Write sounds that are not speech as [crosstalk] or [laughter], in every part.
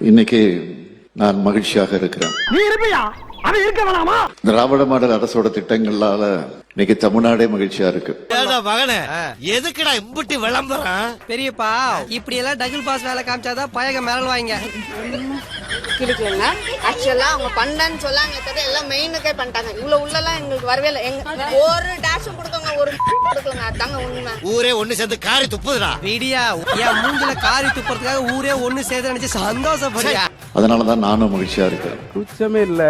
இன்னைக்கு நான் மகிழ்ச்சியாக இருக்கிறேன். திராவிட மாடல் அரசோட திட்டங்களால இன்னைக்கு தமிழ்நாடே மகிழ்ச்சியா இருக்கு. எதுக்குடா இம்புட்டி விளம்பரம்? பெரியப்பா இப்படி எல்லாம் டபுள் பாஸ் வேலை காமிச்சாதான் பயக மிரள் வாங்க ஆக்சுவலா அவங்க பண்ணன்னு சொல்லாங்க தவிர எல்லாம் மெயினுக்கே பண்ணிட்டாங்க. இவ்வளவு உள்ளலாம் எங்களுக்கு வரவே இல்லை. எங்க ஒரு டேஷும் கொடுக்கங்க ஒரு [laughs] கொடுக்கலங்க. அதாங்க உண்மை. ஊரே ஒண்ணு சேர்ந்து காரி துப்புதுடா. விடியா என் மூஞ்சில காரி துப்புறதுக்காக ஊரே ஒண்ணு சேர்த்து நினைச்சு சந்தோஷப்படியா அதனாலதான் நானும் மகிழ்ச்சியா இருக்கிறேன். குச்சமே இல்ல.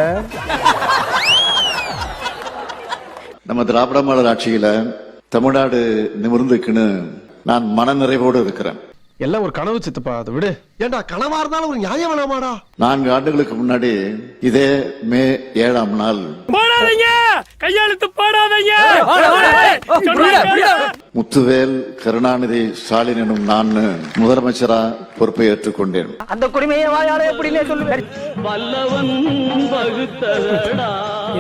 நம்ம திராவிட மாடல் ஆட்சியில தமிழ்நாடு நிமிர்ந்துக்குன்னு நான் மனநிறைவோடு இருக்கிறேன். எல்லாம் ஒரு கனவு சித்தப்பா அதை விடு. ஏண்டா கனவா இருந்தாலும் ஒரு நியாயம் வேணாமாடா? நான்கு ஆண்டுகளுக்கு முன்னாடி இதே மே ஏழாம் நாள் போடாதீங்க! கையெழுத்து போடாதீங்க. முத்துவேல் கருணாநிதி ஸ்டாலின் எனும் நான் முதலமைச்சரா பொறுப்பை ஏற்றுக்கொண்டேன் அந்த குடிமையை வாயார எப்படின்னே சொல்லு வல்லவன் வகுத்ததடா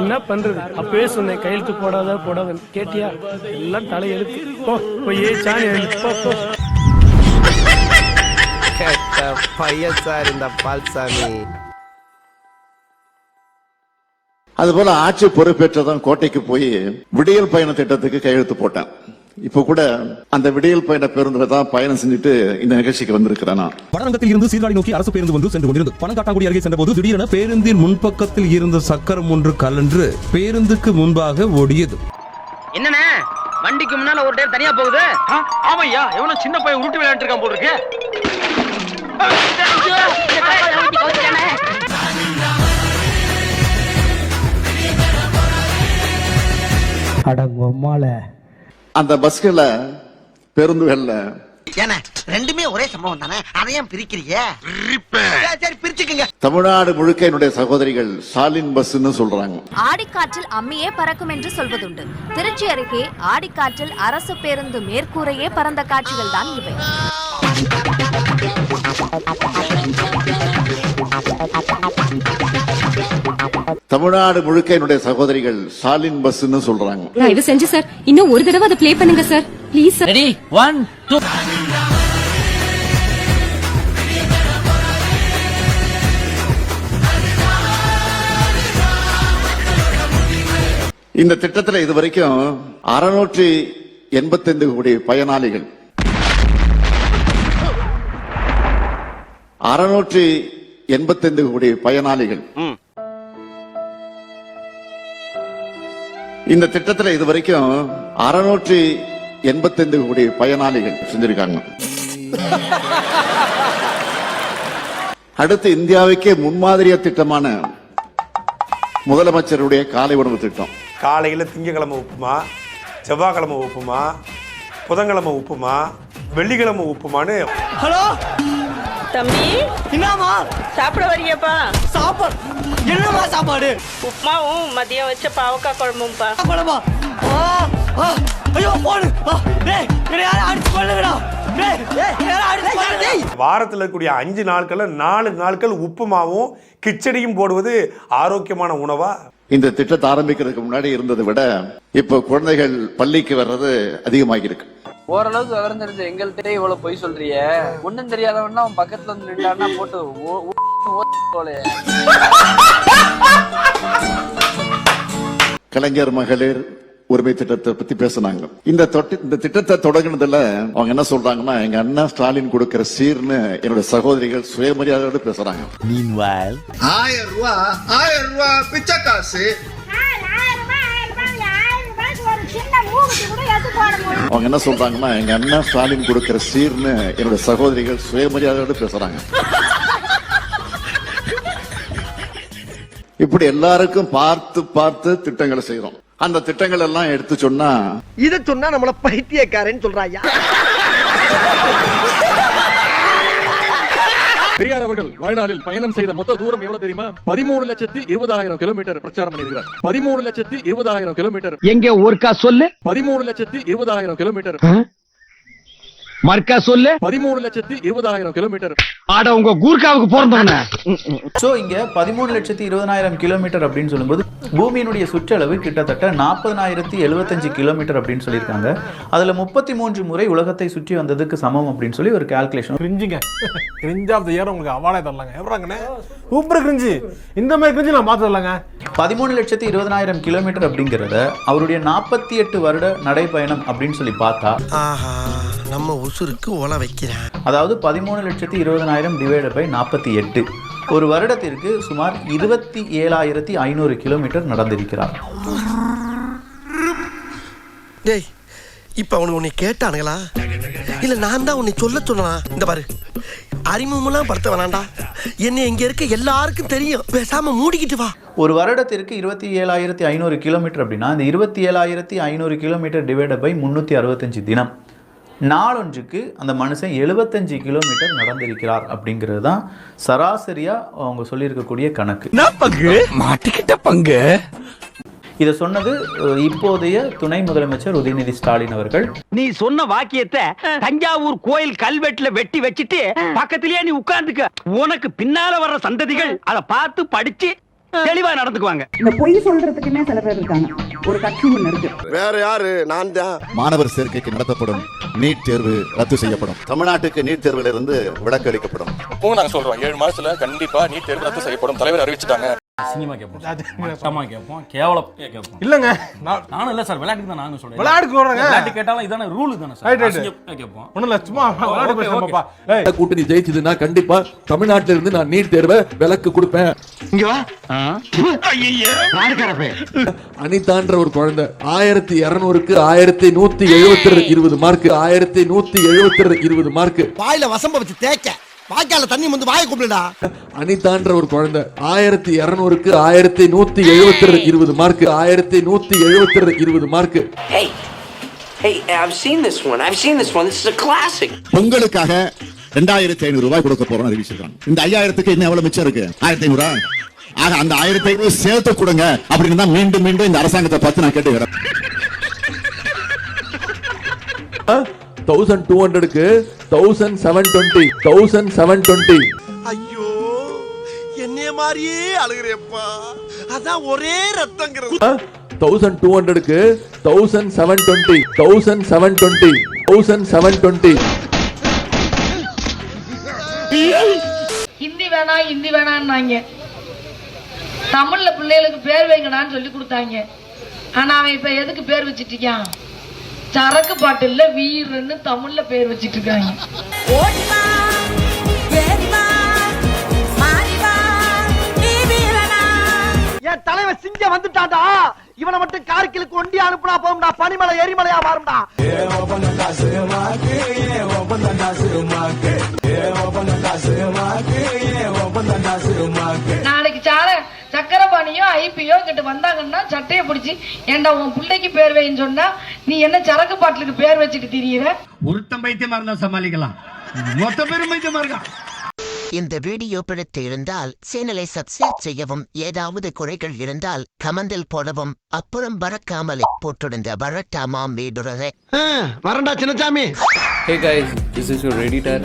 என்ன பண்றது? அப்பவே சொன்னேன் கையெழுத்து போடாத போடாத கேட்டியா? எல்லாம் தலையெழுத்து. போ போய் சாணி எழுத்து போ போ. பையன் சார் இந்த பால்சாமி அதுபோல ஆட்சி பொறுப்பேற்றதும் கோட்டைக்கு போய் விடியல் பயண திட்டத்துக்கு கையெழுத்து போட்டேன். இப்ப கூட அந்த விடியல் பயண பேருந்துல தான் பயணம் செஞ்சுட்டு இந்த நிகழ்ச்சிக்கு வந்திருக்கிறேன்? நான் வடநகரத்தில் இருந்து சீர்காழி நோக்கி அரசு பேருந்து வந்து சென்று கொண்டிருந்தது. பணங்காட்டாங்குடி அருகே சென்றபோது திடீரென பேருந்தின் முன்பக்கத்தில் இருந்த சக்கரம் ஒன்று கலன்று பேருந்துக்கு முன்பாக ஓடியது. என்னண்ணே? வண்டிக்கு முன்னால ஒரு டேர் தனியா போகுது? ஆமையா? எவனோ சின்ன பையன் உருட்டு விளையாண்டு இருக்கான் போல இருக்கு. அந்த பஸ்கள பேருந்துகள்ல ஏன்னா ரெண்டுமே ஒரே சம்பவம் தானே? அதையும் பிரிக்கிறீங்க சரி, சரி பிரிச்சுக்குங்க. தமிழ்நாடு முழுக்க என்னுடைய சகோதரிகள் ஸ்டாலின் பஸ்ன்னு சொல்றாங்க. ஆடிக்காற்றில் அம்மியே பறக்கும் என்று சொல்வதுண்டு. திருச்சி அருகே ஆடிக்காற்றில் அரசு பேருந்து மேற்கூரையே பறந்த காட்சிகள் தான் இவை. தமிழ்நாடு முழுக்க என்னுடைய சகோதரிகள் ஸ்டாலின் பஸ்ன்னு சொல்றாங்க. தயவு செஞ்சு சார் இன்னும் ஒரு தடவை அதை ப்ளே பண்ணுங்க sir please sir ready one two இந்த திட்டத்துல இதுவரைக்கும் அறுநூற்றி எண்பத்தைந்து கோடி பயனாளிகள். அறுநூற்றி எண்பத்தைந்து கோடி பயனாளிகள். இந்த திட்டத்துல இதுவரைக்கும் அறுநூற்றி எண்பத்தைந்து கோடி பயனாளிகள் செஞ்சிருக்காங்க. அடுத்து இந்தியாவுக்கே முன்மாதிரிய திட்டமான முதலமைச்சருடைய காலை உணவு திட்டம். காலையில் திங்கக்கிழமை உப்புமா செவ்வாய்க்கிழமை உப்புமா புதன்கிழமை உப்புமா வெள்ளிக்கிழமை உப்புமான்னு ஹலோ? தம்பி. என்னமா சாப்பிட வரியாப்பா. சாப்பாடு. என்னமா சாப்பாடு? உப்புமாவும் மதியம் வச்ச பாவக்காய் குழம்பும்பா. குழம்பா? ஆ, ஆ, ஐயோ போடு. டேய் யாரும் அடிச்சு கொள்ளுங்கடா வாரத்தில் இருக்கக்கூடிய அஞ்சு நாட்களில் நாலு நாட்கள் உப்புமாவும் கிச்சடியும் போடுவது ஆரோக்கியமான உணவா? இந்த திட்டத்தை ஆரம்பிக்கிறதுக்கு முன்னாடி இருந்ததை விட இப்ப குழந்தைகள் பள்ளிக்கு வர்றது அதிகமாகி இருக்கு ஓரளவுக்கு விவரம் தெரிஞ்ச எங்கள்கிட்ட இவ்வளவு பொய் சொல்றிய. ஒண்ணும் தெரியாதவன்னா அவன் பக்கத்துல வந்து நின்றான்னா போட்டு போலயே. கலைஞர் மகளிர் உரிமை திட்டத்தை பத்தி பேசுனாங்க. இந்த தொட்டி- இந்த திட்டத்தை தொடங்கினதுல அவங்க என்ன சொல்றாங்கன்னா எங்க அண்ணா ஸ்டாலின் கொடுக்கிற சீர்னு என்னோட சகோதரிகள் சுயமரியாதையோடு பேசுறாங்க. ஆயிரம் ரூபா ஆயிரம் ரூபா பிச்சை காசு. அவங்க என்ன சொல்றாங்கன்னா எங்க அண்ணா ஸ்டாலின் கொடுக்கிற சீர்னு என்னோட சகோதரிகள் சுயமரியாதையோடு பேசுறாங்க. இப்படி எல்லாருக்கும் பார்த்து பார்த்து திட்டங்களை செய்யறோம் அந்த திட்டங்கள் எல்லாம் எடுத்து சொன்னா இத சொன்னா நம்மள பைத்தியக்காரன்னு சொல்றாயா? பெரியார் அவர்கள் வாழ்நாளில் பயணம் செய்த மொத்த தூரம் எவ்வளவு தெரியுமா? பதிமூணு லட்சத்தி இருபதாயிரம் கிலோமீட்டர் பிரச்சாரம் பண்ணியிருக்கிறார். பதிமூணு லட்சத்தி இருபதாயிரம் கிலோமீட்டர். எங்க ஒருக்கா சொல்லு. பதிமூணு லட்சத்தி இருபதாயிரம் கிலோமீட்டர். மர்க்கா சொல்லு. பதிமூணு லட்சத்தி இருபதாயிரம் கிலோமீட்டர் ஆட உங்க கூர்க்காவுக்கு பிறந்தவன. ஸோ இங்க பதிமூணு லட்சத்தி இருபதனாயிரம் கிலோமீட்டர் அப்படின்னு சொல்லும்போது பூமியினுடைய சுற்றளவு கிட்டத்தட்ட நாற்பதனாயிரத்தி எழுபத்தஞ்சு கிலோமீட்டர் அப்படின்னு சொல்லியிருக்காங்க. அதுல முப்பத்தி மூன்று முறை உலகத்தை சுற்றி வந்ததுக்கு சமம் அப்படின்னு சொல்லி ஒரு கால்குலேஷன் கிரிஞ்சுங்க கிரிஞ்ச் ஆஃப் த இயர் உங்களுக்கு அவார்டே தரலாங்க. எவ்வளோங்கண்ணே சூப்பர் கிரிஞ்சு இந்த மாதிரி கிரிஞ்சு நான் பார்த்து தரலாங்க. பதிமூணு லட்சத்தி இருபதனாயிரம் கிலோமீட்டர் அப்படிங்கிறத அவருடைய நாற்பத்தி எட்டு வருட நடைப்பயணம் அப்படின்னு சொல்லி பார்த்தா ஆஹா நம்ம உசுருக்கு ஓல வைக்கிறேன். அதாவது பதிமூணு லட்சத்தி இருபதனாயிரம் டிவைடட் பை நாற்பத்தி எட்டு. ஒரு வருடத்திற்கு சுமார் இருபத்தி ஏழாயிரத்தி ஐநூறு கிலோமீட்டர் நடந்திருக்கிறார். டேய் இப்ப அவனுக்கு உன்னை கேட்டானுங்களா? இல்ல நான் தான் உன்னை சொல்ல சொன்னா இந்த பாரு. அறிமுகமெல்லாம் படுத்த வேணாண்டா. என்ன இங்க இருக்க எல்லாருக்கும் தெரியும். பேசாம மூடிக்கிட்டு வா. ஒரு வருடத்திற்கு இருபத்தி ஏழாயிரத்தி ஐநூறு கிலோமீட்டர் அப்படின்னா இந்த இருபத்தி ஏழாயிரத்தி ஐநூறு கிலோமீட்டர் டிவைடட் பை முந்நூற்றி அறுபத்தஞ்சு தினம். நாளொன்றுக்கு அந்த மனுஷன் எழுபத்தஞ்சு கிலோமீட்டர் நடந்திருக்கிறார் அப்படிங்கிறது தான் சராசரியாக அவங்க சொல்லியிருக்கக்கூடிய கணக்கு. பங்கு? மாட்டிக்கிட்ட பங்கு. இதை சொன்னது இப்போதைய துணை முதலமைச்சர் உதயநிதி ஸ்டாலின் அவர்கள். நீ சொன்ன வாக்கியத்தை தஞ்சாவூர் கோயில் கல்வெட்டுல வெட்டி வச்சிட்டு பக்கத்திலேயே நீ உட்கார்ந்துக்க. உனக்கு பின்னால வர்ற சந்ததிகள் அதை பார்த்து படிச்சு தெளிவா நடந்துக்குவாங்க. இந்த பொய் சொல்றதுக்குன்னே சில பேர் இருக்காங்க. ஒரு கட்சி ஒண்ணு இருக்கு. வேற யாரு? நான் தான். மாணவர் சேர்க்கைக்கு நடத்தப்படும் நீட் தேர்வு ரத்து செய்யப்படும். தமிழ்நாட்டுக்கு நீட் தேர்விலிருந்து விலக்கு அளிக்கப்படும். நாங்க சொல்றோம். ஏழு மாசத்துல கண்டிப்பா நீட் தேர்வு ரத்து செய்யப்படும். தலைவர் அறிவிச்சிட்டாங்க. இல்லங்க. இல்லைங்க நானும் இல்ல சார் விளையாட்டுக்கு தான் நானும் சொல்றேன். விளையாட்டுக்கு வர்றேங்க கேட்டாலும் இதான ரூல் தானே ரைட் கேட்போம் இல்லை சும்மா விளையாட்டு பேசுறப்பா ஏய். கூட்டணி ஜெயிச்சதுன்னா கண்டிப்பா தமிழ்நாட்டில இருந்து நான் நீட் தேர்வை விலக்கு கொடுப்பேன். அனிதான்ற ஒரு குழந்தை. ஆயிரத்தி இருநூறுக்கு ஆயிரத்தி நூத்தி எழுபத்தி இருபது மார்க் ஆயிரத்தி நூத்தி எழுபத்தி இருபது மார்க் வாயில வசம்ப வச்சு தேய்க்க. வாய்க்கால தண்ணி வந்து வாயை கூப்பிடுடா அனிதான்ற ஒரு குழந்தை ஆயிரத்தி இருநூறுக்கு ஆயிரத்தி நூத்தி எழுபத்தி இருபது மார்க் ஆயிரத்தி நூத்தி எழுபத்தி இருபது mark Hey, hey, I've seen this one. I've seen this one. This is a classic. பொங்கலுக்காக ரெண்டாயிரத்தி ஐநூறு ரூபாய் கொடுக்க போறோம் அறிவிச்சிருக்காங்க இந்த ஐயாயிரத்துக்கு இன்னும் எவ்வளவு மிச்சம் இருக்கு ஆயிரத்தி ஐநூறா ஆக அந்த ஆயிரத்தி ஐநூறு சேர்த்து கொடுங்க அப்படின்னு தான் மீண்டும் மீண்டும் இந்த அரசாங்கத்தை பார்த்து நான் கேட்டுக்கிறேன் தௌசண்ட் டூ ஹண்ட்ரடுக்கு thousand seven twenty thousand seven twenty ஐயோ என்னைய மாதிரியே அழுகிறேப்பா அதான் ஒரே ரத்தங்கிறது. தௌசண்ட் டூ ஹண்ட்ரடுக்கு thousand seven twenty thousand seven twenty thousand seven twenty Hindi வேணா ஹிந்தி வேணான்னாங்க. தமிழ்ல பிள்ளைகளுக்கு பேர் வைங்கடான்னு சொல்லி கொடுத்தாங்க. ஆனா அவன் இப்ப எதுக்கு பேர் வச்சிட்டு இருக்கான்? சரக்கு பாட்டில்ல வீரன்னு தமிழ்ல பேர் வச்சிட்டு இருக்காங்க என் தலைவன் சிங்கம் வந்துட்டான்டா. இவனை மட்டும் கார்கிலுக்கு ஒண்டி அனுப்புனா போகும்டா. பனிமலை எரிமலையா மாறும்டா. நாளைக்கு ஐபியோ கிட்ட வந்தாங்கன்னா சட்டையை பிடிச்சி ஏன்டா உன் பிள்ளைக்கு பேர் வைன்னு சொன்னா நீ என்ன சரக்கு பாட்டிலுக்கு பேர் வச்சுட்டு திரியிற? ஒருத்தன் பைத்தியமா இருந்தா சமாளிக்கலாம். மொத்த பேரும் பைத்தியமா இருக்கான் இந்த வீடியோ பிடித்து இருந்தால் சேனலை சப்ஸ்கிரைப் செய்யவும் ஏதாவது குறைகள் இருந்தால் கமெண்டில் போடவும் அப்புறம் பறக்காமலே போட்டிருந்த வரட்டாமாம் வீடுறதை வரண்டா Chinnasamy hey guys this is your editor